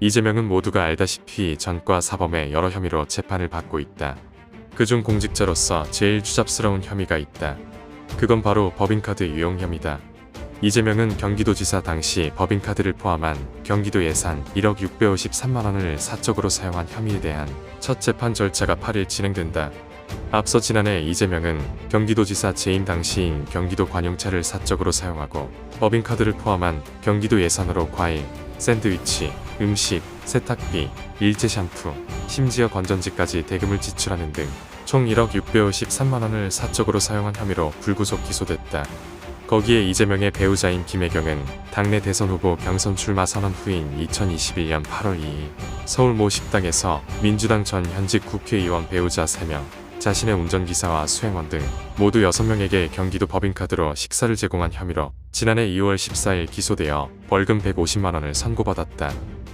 이재명은 모두가 알다시피 전과 사범의 여러 혐의로 재판을 받고 있다. 그중 공직자로서 제일 추잡스러운 혐의가 있다. 그건 바로 법인카드 유용 혐의다. 이재명은 경기도지사 당시 법인카드를 포함한 경기도 예산 1억 653만 원을 사적으로 사용한 혐의에 대한 첫 재판 절차가 8일 진행된다. 앞서 지난해 이재명은 경기도지사 재임 당시인 경기도 관용차를 사적으로 사용하고 법인카드를 포함한 경기도 예산으로 과일, 샌드위치, 음식, 세탁비, 일제 샴푸, 심지어 건전지까지 대금을 지출하는 등 총 1억 653만 원을 사적으로 사용한 혐의로 불구속 기소됐다. 거기에 이재명의 배우자인 김혜경은 당내 대선 후보 경선 출마 선언 후인 2021년 8월 2일 서울 모 식당에서 민주당 전 현직 국회의원 배우자 3명, 자신의 운전기사와 수행원 등 모두 6명에게 경기도 법인카드로 식사를 제공한 혐의로 지난해 2월 14일 기소되어 벌금 150만 원을 선고받았다.